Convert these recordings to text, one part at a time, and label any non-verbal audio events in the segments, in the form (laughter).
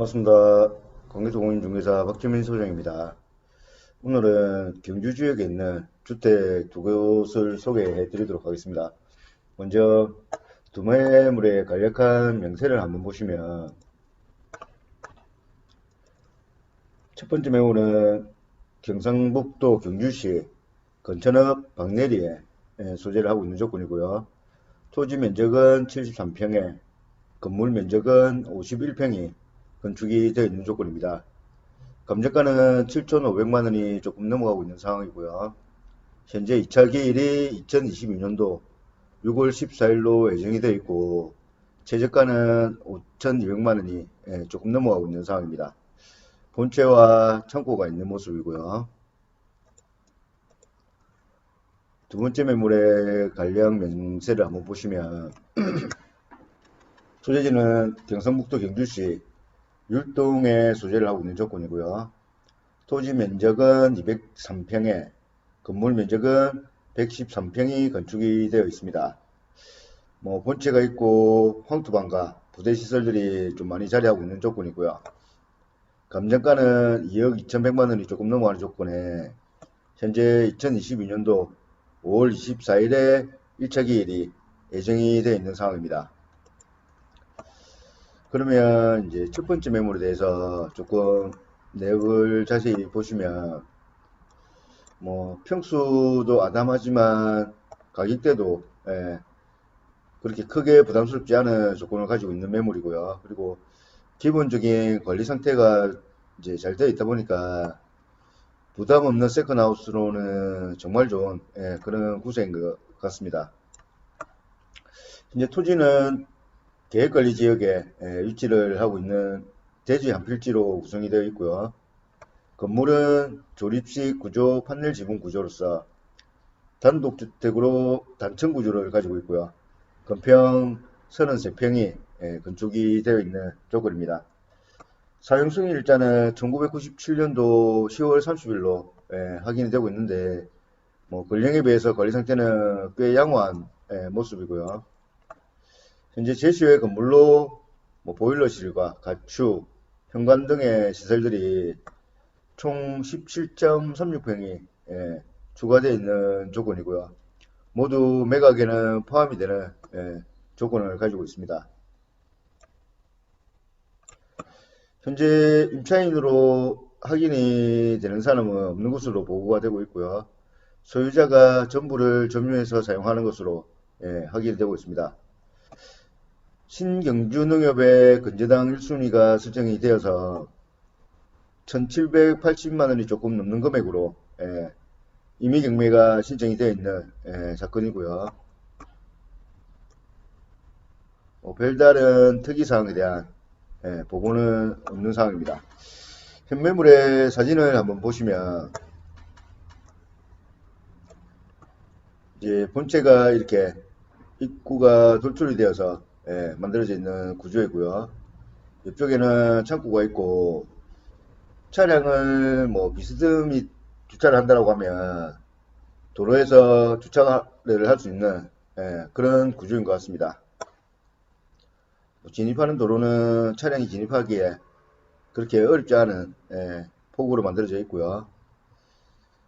반갑습니다. 광교도공인중개사 박주민 소장입니다. 오늘은 경주 지역에 있는 주택 두 곳을 소개해 드리도록 하겠습니다. 먼저 두 매물의 간략한 명세를 한번 보시면 첫 번째 매물은 경상북도 경주시 건천읍 박내리에 예, 소재를 하고 있는 조건이고요. 토지 면적은 73평에 건물 면적은 51평이 건축이 되어 있는 조건입니다. 감정가는 7,500만 원이 조금 넘어가고 있는 상황이고요. 현재 2차 기일이 2022년도 6월 14일로 예정이 되어 있고 최저가는 5,200만 원이 예, 조금 넘어가고 있는 상황입니다. 본체와 창고가 있는 모습이고요. 두 번째 매물의 관련 명세를 한번 보시면 (clears throat) 소재지는 경상북도 경주시 율동에 소재를 하고 있는 조건이고요. 토지 면적은 203평에 건물 면적은 113평이 건축이 되어 있습니다. 뭐 본체가 있고 황토방과 부대 시설들이 좀 많이 자리하고 있는 조건이고요. 감정가는 2억 2,100만 원이 조금 넘어가는 조건에 현재 2022년도 5월 24일에 1차 기일이 예정이 되어 있는 상황입니다. 그러면 이제 첫 번째 매물에 대해서 조금 내역을 자세히 보시면 뭐 평수도 아담하지만 가격대도 예, 그렇게 크게 부담스럽지 않은 조건을 가지고 있는 매물이고요. 그리고 기본적인 관리 상태가 이제 잘 되어 있다 보니까 부담 없는 세컨하우스로는 정말 좋은 예, 그런 구조인 것 같습니다. 이제 토지는 계획관리 지역에 예, 위치를 하고 있는 대지 한 필지로 구성이 되어 있고요. 건물은 조립식 구조 판넬 지붕 구조로서 단독주택으로 단층 구조를 가지고 있고요. 건평 33평이 예, 건축이 되어 있는 조건입니다. 사용승인 일자는 1997년도 10월 30일로 예, 확인이 되고 있는데 뭐 권령에 비해서 관리 상태는 꽤 양호한 예, 모습이고요. 현재 제시의 건물로 뭐 보일러실과 가축, 현관 등의 시설들이 총 17.36평이 예, 추가되어 있는 조건이고요. 모두 매각에는 포함이 되는 예, 조건을 가지고 있습니다. 현재 임차인으로 확인이 되는 사람은 없는 것으로 보고가 되고 있고요. 소유자가 전부를 점유해서 사용하는 것으로 예, 확인이 되고 있습니다. 신경주농협의 건재당 1순위가 설정이 되어서 1780만 원이 조금 넘는 금액으로 예, 임의 경매가 신청이 되어 있는 예, 사건이고요. 뭐 별다른 특이사항에 대한 예, 보고는 없는 상황입니다. 현매물의 사진을 한번 보시면 이제 본체가 이렇게 입구가 돌출이 되어서 예, 만들어져 있는 구조이고요. 옆쪽에는 창고가 있고 차량을 뭐 비스듬히 주차를 한다고 하면 도로에서 주차를 할 수 있는 예, 그런 구조인 것 같습니다. 뭐 진입하는 도로는 차량이 진입하기에 그렇게 어렵지 않은 예, 폭으로 만들어져 있고요.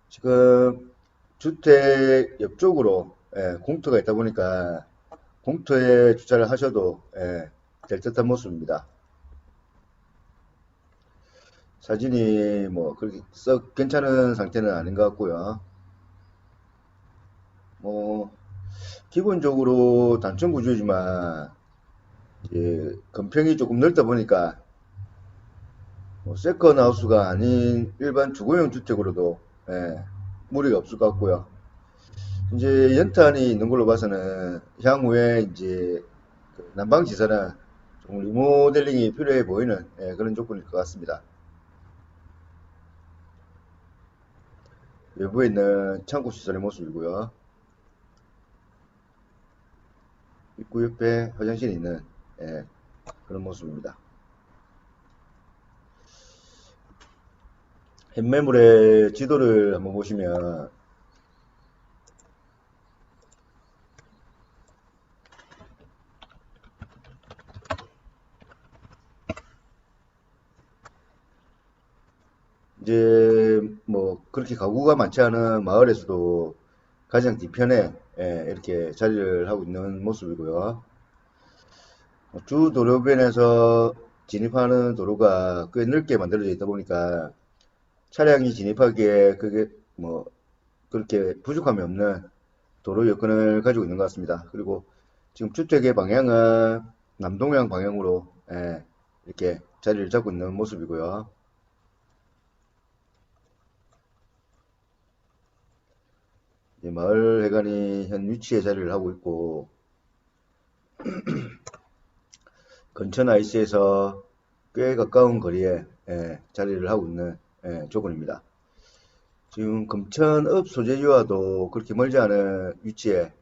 지금 주택 옆쪽으로 예, 공터가 있다 보니까 공터에 주차를 하셔도 예, 될 듯한 모습입니다. 사진이 뭐 그렇게 썩 괜찮은 상태는 아닌 것 같고요. 뭐 기본적으로 단층 구조지만 예, 건평이 조금 넓다 보니까 뭐 세컨 하우스가 아닌 일반 주거용 주택으로도 예, 무리가 없을 것 같고요. 이제 연탄이 있는 걸로 봐서는 향후에 이제 그좀 리모델링이 필요해 보이는 예, 그런 조건일 것 같습니다. 외부에 있는 창고 시설의 모습이고요. 입구 옆에 화장실이 있는 예, 그런 모습입니다. 현매물의 지도를 한번 보시면 이제 뭐 그렇게 가구가 많지 않은 마을에서도 가장 뒤편에 예, 이렇게 자리를 하고 있는 모습이고요. 주 도로변에서 진입하는 도로가 꽤 넓게 만들어져 있다 보니까 차량이 진입하기에 그게 뭐 그렇게 부족함이 없는 도로 여건을 가지고 있는 것 같습니다. 그리고 지금 주택의 방향은 남동향 방향으로 예, 이렇게 자리를 잡고 있는 모습이고요. 이제 마을 회관이 현 위치에 자리를 하고 있고 (clears throat) 근천 IC에서 꽤 가까운 거리에 예, 자리를 하고 있는 예, 조건입니다. 지금 금천읍 소재지와도 그렇게 멀지 않은 위치에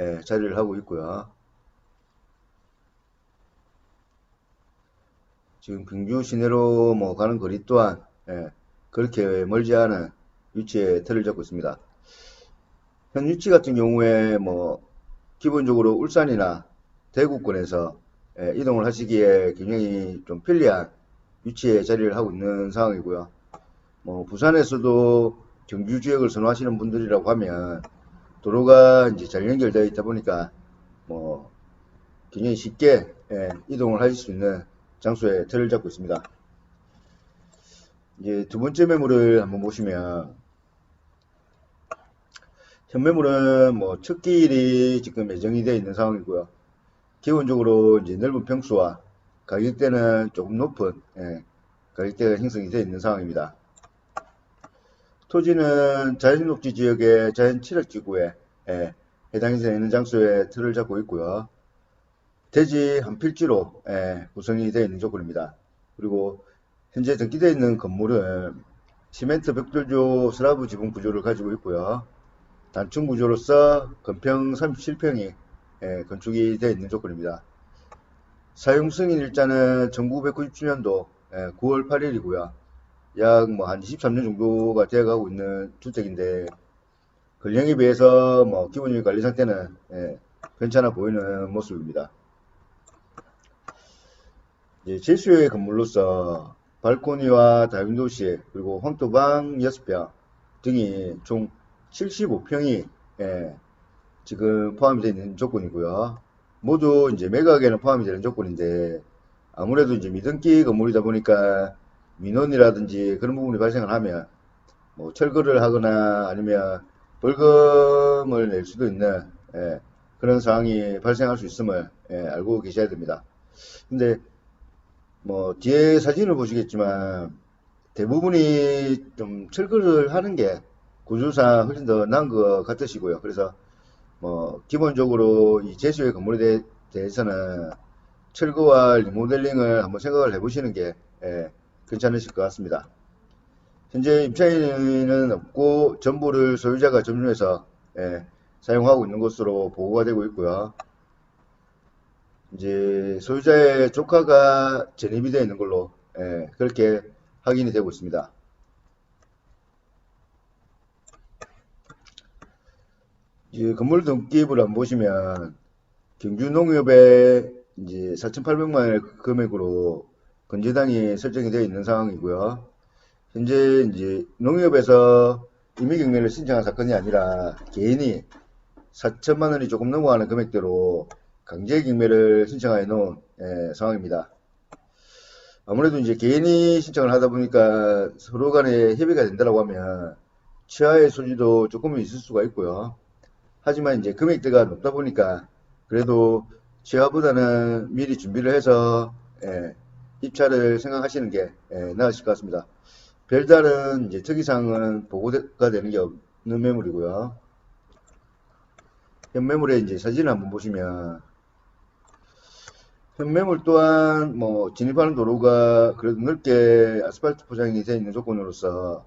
예, 자리를 하고 있고요. 지금 병주 시내로 뭐 가는 거리 또한 예, 그렇게 멀지 않은 위치에 틀을 잡고 있습니다. 현 위치 같은 경우에 뭐 기본적으로 울산이나 대구권에서 예, 이동을 하시기에 굉장히 좀 편리한 위치에 자리를 하고 있는 상황이고요. 뭐 부산에서도 경주 지역을 선호하시는 분들이라고 하면 도로가 이제 잘 연결되어 있다 보니까 뭐 굉장히 쉽게 예, 이동을 하실 수 있는 장소에 틀을 잡고 있습니다. 이제 두 번째 매물을 한번 보시면 현 매물은 뭐첫 기일이 지금 예정이 되어 있는 상황이고요. 기본적으로 이제 넓은 평수와 가격대는 조금 높은 예, 가격대가 형성이 되어 있는 상황입니다. 토지는 자연녹지 지역의 자연 칠흑지구에 예, 해당이 되는 장소에 틀을 잡고 있고요. 대지 한 필지로 예, 구성이 되어 있는 조건입니다. 그리고 현재 등기되어 있는 건물은 시멘트 벽돌조 슬라브 지붕 구조를 가지고 있고요. 단층 구조로서 건평 37평이 예, 건축이 되어 있는 조건입니다. 사용 승인 일자는 1997년도 9월 8일이고요. 약 뭐 한 23년 정도가 되어 가고 있는 주택인데 근량에 비해서 뭐 기본적인 관리 상태는 예, 괜찮아 보이는 모습입니다. 제수의 건물로서 발코니와 다윈도실 그리고 황토방 6평 등이 총 75평이 예, 지금 포함이 되어 있는 조건이고요. 모두 이제 매각에는 포함이 되는 조건인데 아무래도 이제 미등기 건물이다 보니까 민원이라든지 그런 부분이 발생을 하면 뭐 철거를 하거나 아니면 벌금을 낼 수도 있는 예, 그런 상황이 발생할 수 있음을 예, 알고 계셔야 됩니다. 근데 뭐 뒤에 사진을 보시겠지만 대부분이 좀 철거를 하는 게 구조상 훨씬 더 나은 것 같으시고요. 그래서 뭐 기본적으로 이 제수의 건물에 대, 대해서는 철거와 리모델링을 한번 생각을 해보시는 게 예, 괜찮으실 것 같습니다. 현재 임차인은 없고 전부를 소유자가 점유해서 예, 사용하고 있는 것으로 보고가 되고 있고요. 이제 소유자의 조카가 전입이 되어 있는 걸로 예, 그렇게 확인이 되고 있습니다. 이제 건물 등기부를 한번 보시면 경주농협에 이제 4,800만 원의 금액으로 건재당이 설정이 되어 있는 상황이고요. 현재 이제 농협에서 임의 경매를 신청한 사건이 아니라 개인이 4천만 원이 조금 넘어가는 금액대로 강제 경매를 신청하여 놓은 예, 상황입니다. 아무래도 이제 개인이 신청을 하다 보니까 서로 간에 협의가 된다고 하면 치아의 소지도 조금은 있을 수가 있고요. 하지만 이제 금액대가 높다 보니까 그래도 치아보다는 미리 준비를 해서 예, 입찰을 생각하시는 게 예, 나으실 것 같습니다. 별다른 이제 특이사항은 보고가 되는 게 없는 매물이고요. 현 매물의 이제 사진을 한번 보시면 현 매물 또한 뭐 진입하는 도로가 그래도 넓게 아스팔트 포장이 되어 있는 조건으로서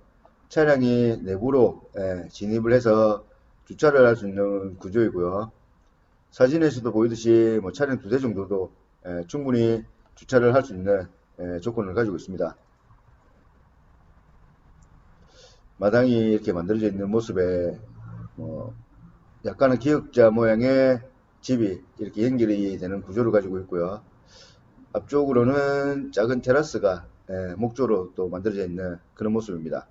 차량이 내부로 예, 진입을 해서 주차를 할 수 있는 구조이고요. 사진에서도 보이듯이 뭐 차량 두 대 정도도 예, 충분히 주차를 할 수 있는 예, 조건을 가지고 있습니다. 마당이 이렇게 만들어져 있는 모습에 뭐 약간은 기역자 모양의 집이 이렇게 연결이 되는 구조를 가지고 있고요. 앞쪽으로는 작은 테라스가 예, 목조로 또 만들어져 있는 그런 모습입니다.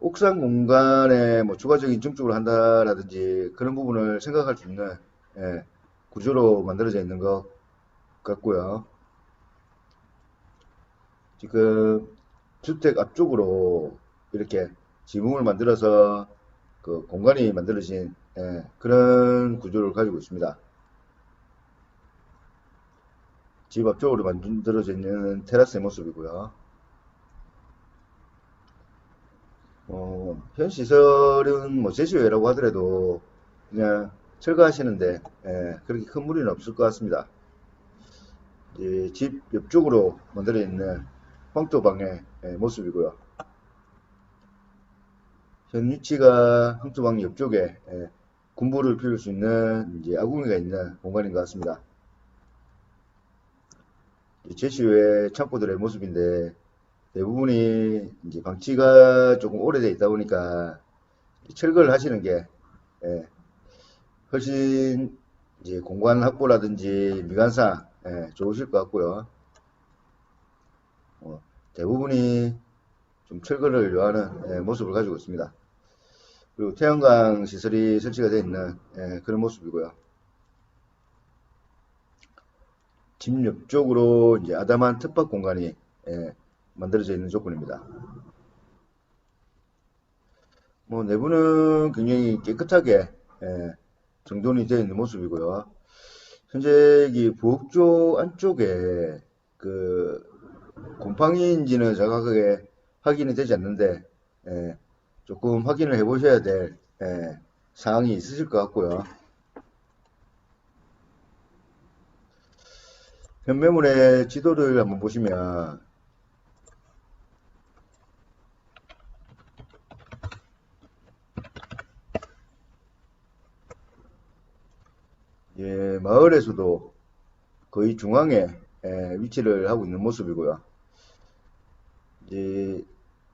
옥상 공간에 뭐 추가적인 증축을 한다라든지 그런 부분을 생각할 수 있는 예, 구조로 만들어져 있는 것 같고요. 지금 주택 앞쪽으로 이렇게 지붕을 만들어서 그 공간이 만들어진 예, 그런 구조를 가지고 있습니다. 집 앞쪽으로 만들어져 있는 테라스의 모습이고요. 어, 현 시설은 뭐 제시회라고 하더라도 그냥 철거하시는데 예, 그렇게 큰 무리는 없을 것 같습니다. 이제 집 옆쪽으로 만들어 있는 황토방의 예, 모습이고요. 현 위치가 황토방 옆쪽에 예, 군부를 피울 수 있는 이제 아궁이가 있는 공간인 것 같습니다. 제시회 창고들의 모습인데 대부분이 이제 방치가 조금 오래돼 있다 보니까 철거를 하시는 게 예, 훨씬 이제 공간 확보라든지 미관상 예, 좋으실 것 같고요. 어, 대부분이 좀 철거를 요하는 예, 모습을 가지고 있습니다. 그리고 태양광 시설이 설치가 되어 있는 예, 그런 모습이고요. 집 옆쪽으로 이제 아담한 텃밭 공간이 예, 만들어져 있는 조건입니다. 뭐 내부는 굉장히 깨끗하게 예, 정돈이 되어 있는 모습이고요. 현재 이 부엌쪽 안쪽에 그 곰팡이인지는 정확하게 확인이 되지 않는데 예, 조금 확인을 해 보셔야 될 예, 사항이 있으실 것 같고요. 현매물의 지도를 한번 보시면 예, 마을에서도 거의 중앙에 예, 위치를 하고 있는 모습이고요. 이제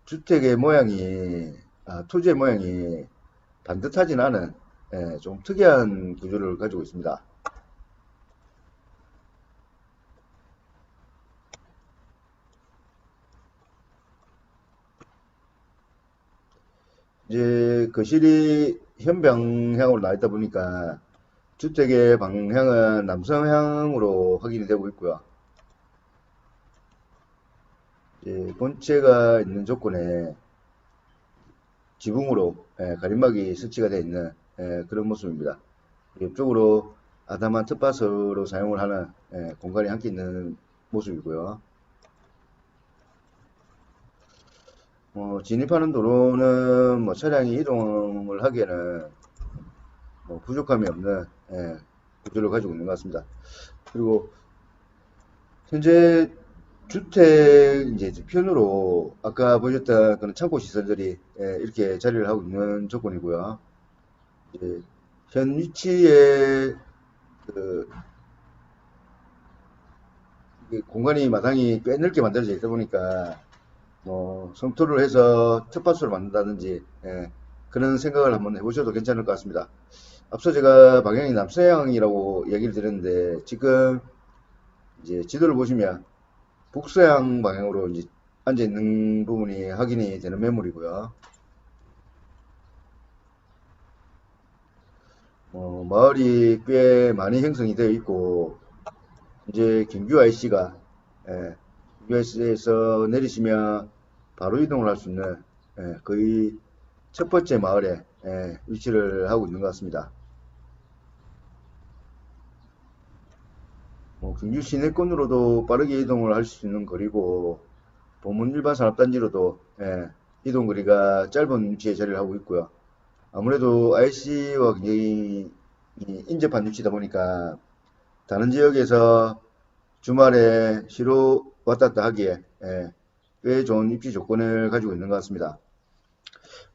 주택의 모양이 아, 토지의 모양이 반듯하진 않은 예, 좀 특이한 구조를 가지고 있습니다. 이제 거실이 현 방향으로 나와 있다 보니까 주택의 방향은 남성향으로 확인이 되고 있고요. 이제 본체가 있는 조건에 지붕으로 예, 가림막이 설치가 되어 있는 예, 그런 모습입니다. 옆쪽으로 아담한 텃밭으로 사용을 하는 예, 공간이 함께 있는 모습이고요. 어, 진입하는 도로는 뭐 차량이 이동을 하기에는 뭐 부족함이 없는 예, 구조를 가지고 있는 것 같습니다. 그리고 현재 주택 이제 편으로 아까 보셨던 그런 창고 시설들이 예, 이렇게 자리를 하고 있는 조건이고요. 이제 현 위치에 그 공간이 마당이 꽤 넓게 만들어져 있다 보니까 뭐 성토를 해서 텃밭으로 만든다든지 예, 그런 생각을 한번 해보셔도 괜찮을 것 같습니다. 앞서 제가 방향이 남서향이라고 얘기를 드렸는데 지금 이제 지도를 보시면 북서향 방향으로 이제 앉아 있는 부분이 확인이 되는 매물이고요. 어, 마을이 꽤 많이 형성이 되어 있고 이제 김규 IC가 예, 김규 IC에서 내리시면 바로 이동을 할 수 있는 예, 거의 첫 번째 마을에 예, 위치를 하고 있는 것 같습니다. 뭐 경주 시내권으로도 빠르게 이동을 할 수 있는 거리고 보문 일반 산업단지로도 예, 이동 거리가 짧은 위치에 자리를 하고 있고요. 아무래도 IC와 굉장히 이 인접한 위치다 보니까 다른 지역에서 주말에 시로 왔다 갔다 하기에 예, 꽤 좋은 입지 조건을 가지고 있는 것 같습니다.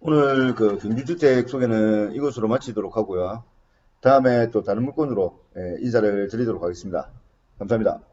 오늘 그 경주주택 소개는 이것으로 마치도록 하고요. 다음에 또 다른 물건으로 예, 인사를 드리도록 하겠습니다. 감사합니다.